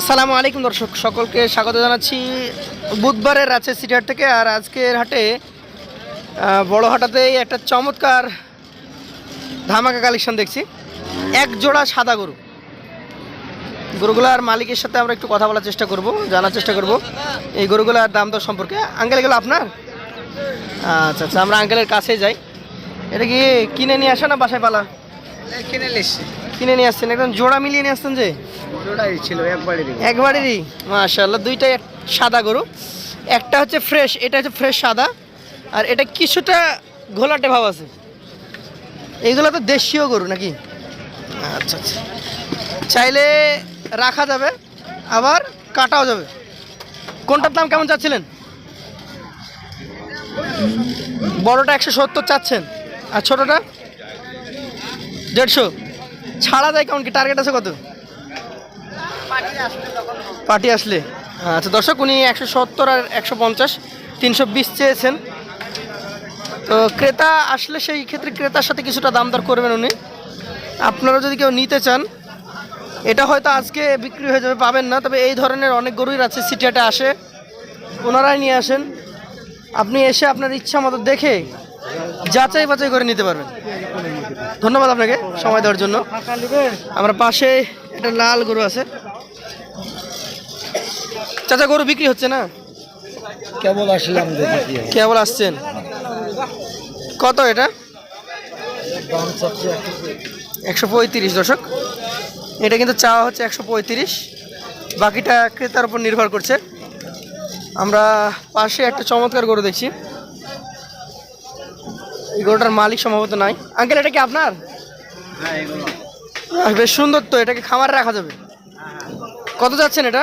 আসসালামু আলাইকুম দর্শক, সকলকে স্বাগত জানাচ্ছি বুধবারের রাজশাহী সিটিহাট থেকে। আর আজকের হাটে বড় হাটাতেই একটা চমৎকার ধামাকা কালেকশন দেখছি। এক জোড়া সাদা গরু। গরুগুলার মালিকের সাথে আমরা একটু কথা বলার চেষ্টা করব, জানার চেষ্টা করব। এই গরুগুলার দাম দর সম্পর্কে। আঙ্কেল, এগুলো আপনার? আচ্ছা আচ্ছা আমরা আঙ্কেলের কাছে যাই। এটা কি কিনে নিয়ে আসা না বাসায় পালা? কিনে নিয়ে আসছেন? একদম জোড়া মিলিয়ে নিয়ে আসছেন যে? ওটাই ছিল একবারই একবারেরই? মাশাল্লাহ দুইটাই সাদা গরু। একটা হচ্ছে ফ্রেশ এটা হচ্ছে ফ্রেশ সাদা। আর এটা কিছুটা ঘোলাটে ভাব আছে। এইগুলো তো দেশীয় গরু নাকি? আচ্ছা আচ্ছা। চাইলে রাখা যাবে আবার কাটাও যাবে। কোনটার দাম কেমন চাচ্ছিলেন? বড়টা একশো সত্তর চাচ্ছেন আর ছোটোটা? দেড়শো। ছাড়া যায় কেমন কি? টার্গেট আছে কত? পার্টি আসলে। আচ্ছা দর্শক, উনি একশো সত্তর আর একশো পঞ্চাশ, তিনশো বিশ চেয়েছেন। তো ক্রেতা আসলে সেই ক্ষেত্রে ক্রেতার সাথে কিছুটা দাম দর করবেন উনি। আপনারা যদি কেউ নিতে চান, এটা হয়তো আজকে বিক্রি হয়ে যাবে, পাবেন না। তবে এই ধরনের অনেক গরুই আছে সিটিয়াটে আসে। ওনারাই নিয়ে আসেন। আপনি এসে আপনার ইচ্ছা মতো দেখে যাচাই বাছাই করে নিতে পারবেন। ধন্যবাদ আপনাকে সময় দেওয়ার জন্য। আমার পাশে একটা লাল গরু আছে। চাচা গরু বিক্রি হচ্ছে না? কেবল আসলাম কেবল আসছেন। কত এটা? একশো পঁয়ত্রিশ। দশক এটা কিন্তু চাওয়া হচ্ছে একশো পঁয়ত্রিশ। বাকিটা ক্রেতার উপর নির্ভর করছে। আমরা পাশে একটা চমৎকার গরু দেখছি। এই গরুটার মালিক সম্ভবত নাই। আঙ্কেল এটা কি আপনার? হ্যাঁ বেশ সুন্দর তো এটাকে খামারে রাখা যাবে। কত যাচ্ছেন এটা?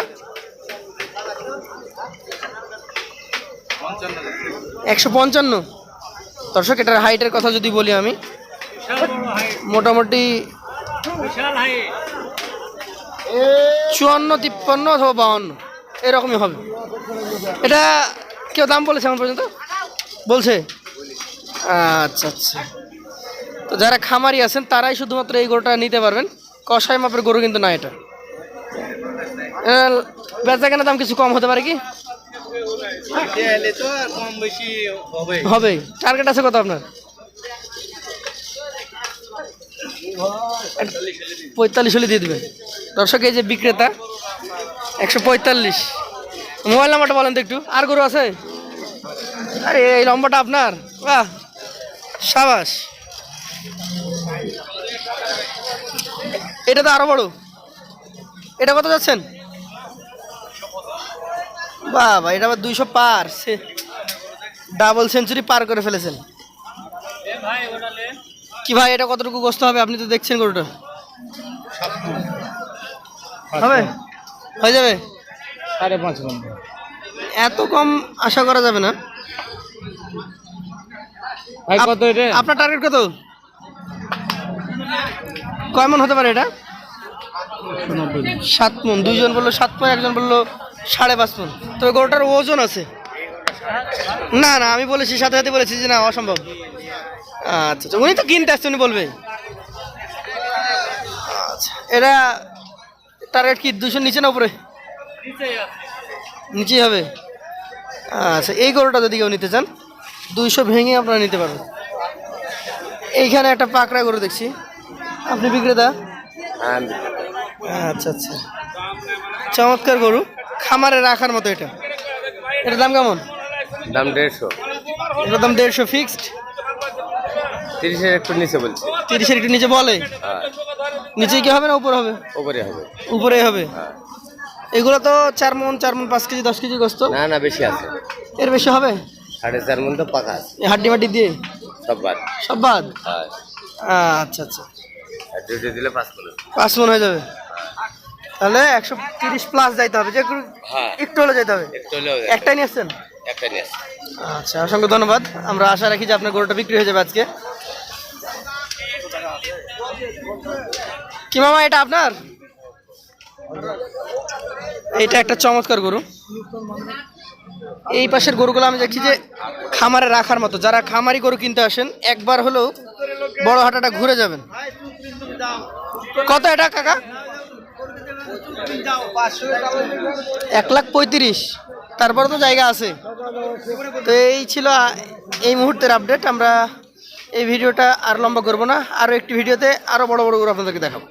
একশো পঞ্চান্ন। দর্শক এটার হাইটের কথা যদি বলি আমি মোটামুটি চুয়ান্ন তিপ্পান্ন অথবা বাউন্ন এরকমই হবে। এটা কেউ দাম বলেছে আমার পর্যন্ত? বলছে? আচ্ছা আচ্ছা। তো যারা খামারি আছেন, তারাই শুধুমাত্র এই গরুটা নিতে পারবেন। কষাই মাপের গরু কিন্তু না এটা। বেচা কেনার দাম কিছু কম হতে পারে কি? হবে টার্গেট আছে কত আপনার? পঁয়তাল্লিশ হলে দিয়ে দেবেন। দর্শক, এই যে বিক্রেতা, একশো পঁয়তাল্লিশ। মোবাইল নাম্বারটা বলেন তো একটু। আর গরু আছে? আরে, এই লম্বাটা আপনার। বাহ। সাবাস। এটা তো আরও বড়। এটা কত যাচ্ছেন? বাবা এটা আবার দুইশো পার। সে ডাবল সেঞ্চুরি পার করে ফেলেছেন। কি ভাই এটা কতটুকু গোস্ত হবে? আপনি তো দেখছেন গরুটা। হবে? হয়ে যাবে? সাড়ে পাঁচ ঘণ্টা। এত কম আশা করা যাবে না। ভাই কত এটা? আপনার টার্গেট কত? কয় মন হতে পারে এটা? সাত মন। দুইজন বলল সাত মন একজন বলল সাড়ে পাঁচ মন। তবে গরুটার ওজন আছে। না না আমি বলেছি সাথে সাথে বলেছি যে না অসম্ভব। আচ্ছা আচ্ছা উনি তো কিনতে আসছে উনি বলবে। আচ্ছা এটা টার্গেট কি দুশো নিচে না উপরে? নিচেই হবে। আচ্ছা এই গরুটা যদি কেউ নিতে চান দুইশো ভেঙে আপনারা নিতে পারবেন। এইখানে একটা পাকড়া গরু দেখছি। আপনি বিক্রেতা? আচ্ছা আচ্ছা। চমৎকার গরু। খামারে রাখার মতো এটা। এটার দাম কেমন? দাম দেড়শো। এটার দাম দেড়শো ফিক্সড তিরিশের একটু নিচে বলছি। তিরিশের একটু নিচে বলে? হ্যাঁ। নিচে কি হবে না উপর হবে? ওপরে হবে। উপরে হবে। হ্যাঁ। এগুলো তো চার মন চার মন পাঁচ কেজি দশ কেজি গোস্ত। না না বেশি আছে। এর বেশি হবে? সাড়ে চার মন তো পাকা আছে। হাড্ডি মাড্ডি দিয়ে? সব বাদ। সব বাদ হ্যাঁ। আচ্ছা আচ্ছা। ডিউটি দিলে পাঁচ কিলো পাঁচ মন হয়ে যাবে? তাহলে একশো তিরিশ প্লাস যাইতে হবে যে একটু- হ্যাঁ। হলে যেতে হবে? একটাই নিয়ে আসছেন? একটা নিয়ে আচ্ছা অসংখ্য ধন্যবাদ। আমরা আশা রাখি যে আপনার গরুটা বিক্রি হয়ে যাবে আজকে। কি মামা এটা আপনার? এটা একটা চমৎকার গরু। এই পাশের গরুগুলো আমি দেখছি যে খামারে রাখার মতো। যারা খামারি গরু কিনতে আসেন, একবার হলেও বড় হাটাটা ঘুরে যাবেন। কত এটা, কাকা? এক লাখ পঁয়ত্রিশ। তারপরে তো জায়গা আছে। তো এই ছিল এই মুহূর্তের আপডেট আমরা এই ভিডিওটা আর লম্বা করব না। আরও একটি ভিডিওতে আরও বড় বড় গরু আপনাদেরকে দেখাবো।